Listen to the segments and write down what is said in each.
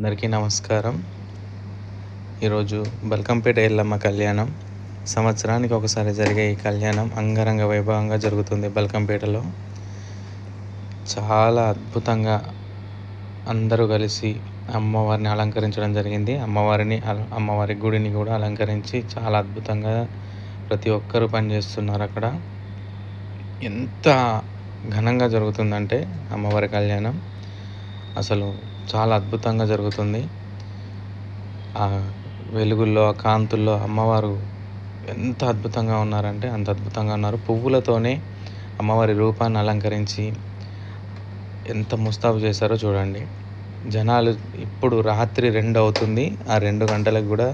అందరికీ నమస్కారం. ఈరోజు బల్కంపేట ఎల్లమ్మ కళ్యాణం. సంవత్సరానికి ఒకసారి జరిగే ఈ కళ్యాణం అంగరంగ వైభవంగా జరుగుతుంది బల్కంపేటలో. చాలా అద్భుతంగా అందరూ కలిసి అమ్మవారిని అలంకరించడం జరిగింది. అమ్మవారిని అమ్మవారి గుడిని కూడా అలంకరించి చాలా అద్భుతంగా ప్రతి ఒక్కరూ పనిచేస్తున్నారు అక్కడ. ఎంత ఘనంగా జరుగుతుందంటే అమ్మవారి కళ్యాణం. అసలు చాలా అద్భుతంగా జరుగుతుంది. ఆ వెలుగుల్లో ఆ కాంతుల్లో అమ్మవారు ఎంత అద్భుతంగా ఉన్నారంటే అంత అద్భుతంగా ఉన్నారు. పువ్వులతోనే అమ్మవారి రూపాన్ని అలంకరించి ఎంత ముస్తాబు చేశారో చూడండి. జనాలు ఇప్పుడు రాత్రి రెండు అవుతుంది. ఆ రెండు గంటలకు కూడా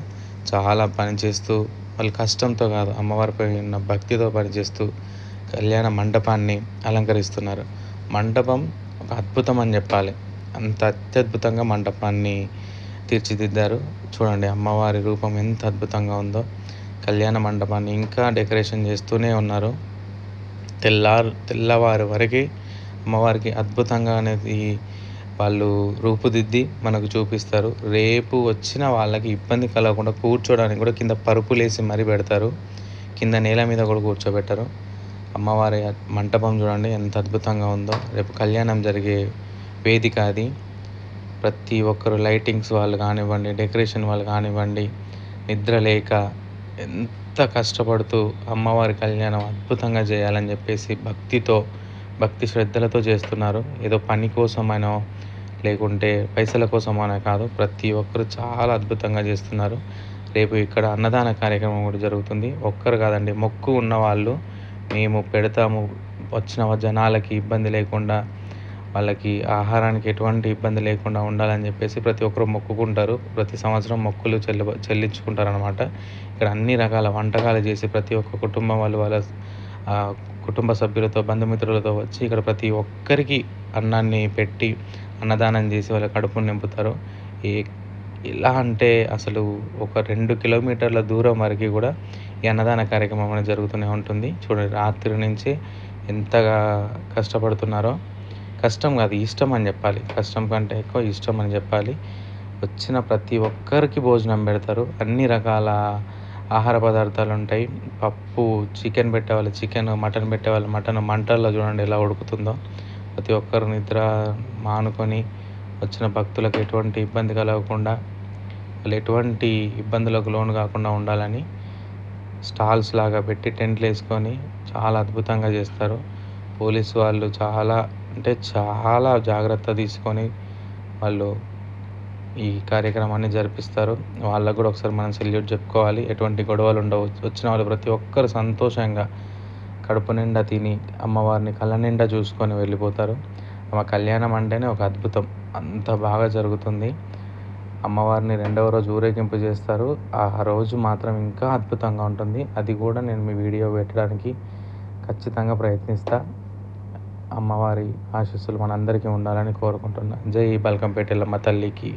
చాలా పని చేస్తూ వాళ్ళు కష్టంతో కాదు అమ్మవారిపై ఉన్న భక్తితో పనిచేస్తూ కళ్యాణ మండపాన్ని అలంకరిస్తున్నారు. మండపం ఒక అద్భుతం అని చెప్పాలి. అంత అత్యద్భుతంగా మండపాన్ని తీర్చిదిద్దారు. చూడండి అమ్మవారి రూపం ఎంత అద్భుతంగా ఉందో. కళ్యాణ మండపాన్ని ఇంకా డెకరేషన్ చేస్తూనే ఉన్నారు. తెల్లారు తెల్లవారు వరకు అమ్మవారికి అద్భుతంగా అనేది వాళ్ళు రూపుదిద్ది మనకు చూపిస్తారు. రేపు వచ్చిన వాళ్ళకి ఇబ్బంది కలగకుండా కూర్చోడానికి కూడా కింద పరుపులేసి మరీ పెడతారు. కింద నేల మీద కూడా కూర్చోబెట్టరు. అమ్మవారి మంటపం చూడండి ఎంత అద్భుతంగా ఉందో. రేపు కళ్యాణం జరిగే వేదిక అది. ప్రతి ఒక్కరు లైటింగ్స్ వాళ్ళు కానివ్వండి డెకరేషన్ వాళ్ళు కానివ్వండి నిద్ర లేక ఎంత కష్టపడుతూ అమ్మవారి కళ్యాణం అద్భుతంగా చేయాలని చెప్పేసి భక్తితో భక్తి శ్రద్ధలతో చేస్తున్నారు. ఏదో పని కోసమైనా లేకుంటే పైసల కోసమైనా కాదు ప్రతి ఒక్కరు చాలా అద్భుతంగా చేస్తున్నారు. రేపు ఇక్కడ అన్నదాన కార్యక్రమం కూడా జరుగుతుంది. ఒక్కరు కాదండి మొక్కు ఉన్న వాళ్ళు మేము పెడతాము. వచ్చిన జనాలకి ఇబ్బంది లేకుండా వాళ్ళకి ఆహారానికి ఎటువంటి ఇబ్బంది లేకుండా ఉండాలని చెప్పేసి ప్రతి ఒక్కరు మొక్కుకుంటారు. ప్రతి సంవత్సరం మొక్కులు చెల్లి చెల్లించుకుంటారు అనమాట ఇక్కడ అన్ని రకాల వంటకాలు చేసి ప్రతి ఒక్క కుటుంబం వాళ్ళు వాళ్ళ కుటుంబ సభ్యులతో బంధుమిత్రులతో వచ్చి ఇక్కడ ప్రతి ఒక్కరికి అన్నాన్ని పెట్టి అన్నదానం చేసి వాళ్ళ కడుపును నింపుతారు. ఈ ఎలా అంటే అసలు ఒక రెండు కిలోమీటర్ల దూరం వరకు కూడా ఈ అన్నదాన కార్యక్రమం అనేది జరుగుతూనే ఉంటుంది. చూడండి రాత్రి నుంచి ఎంతగా కష్టపడుతున్నారో. కష్టం కాదు ఇష్టం అని చెప్పాలి. కష్టం కంటే ఎక్కువ ఇష్టం అని చెప్పాలి. వచ్చిన ప్రతి ఒక్కరికి భోజనం పెడతారు. అన్ని రకాల ఆహార పదార్థాలు ఉంటాయి. పప్పు చికెన్ పెట్టేవాళ్ళు చికెన్ మటన్ పెట్టేవాళ్ళు మటన్. మంటల్లో చూడండి ఎలా ఉడుకుతుందో. ప్రతి ఒక్కరు నిద్ర మానుకొని వచ్చిన భక్తులకు ఎటువంటి ఇబ్బంది కలగకుండా వాళ్ళు ఎటువంటి ఇబ్బందులకు లోను కాకుండా ఉండాలని స్టాల్స్ లాగా పెట్టి టెంట్లు వేసుకొని చాలా అద్భుతంగా చేస్తారు. పోలీసు వాళ్ళు చాలా అంటే చాలా జాగ్రత్త తీసుకొని వాళ్ళు ఈ కార్యక్రమాన్ని జరిపిస్తారు. వాళ్ళకు కూడా ఒకసారి మనం సెల్యూట్ చెప్పుకోవాలి. ఎటువంటి గొడవలు ఉండవు. వచ్చిన వాళ్ళు ప్రతి ఒక్కరు సంతోషంగా కడుపు నిండా తిని అమ్మవారిని కళ్ళ నిండా చూసుకొని వెళ్ళిపోతారు. ఆమె కళ్యాణం అంటేనే ఒక అద్భుతం. అంత బాగా జరుగుతుంది. అమ్మవారిని రెండవ రోజు ఊరేగింపు చేస్తారు. ఆ రోజు మాత్రం ఇంకా అద్భుతంగా ఉంటుంది. అది కూడా నేను మీ వీడియో పెట్టడానికి ఖచ్చితంగా ప్రయత్నిస్తాను అమ్మవారి ఆశీస్సులు మనందరికీ ఉండాలని కోరుకుంటున్నా జై బల్కంపేట ఎల్లమ్మ తల్లికి.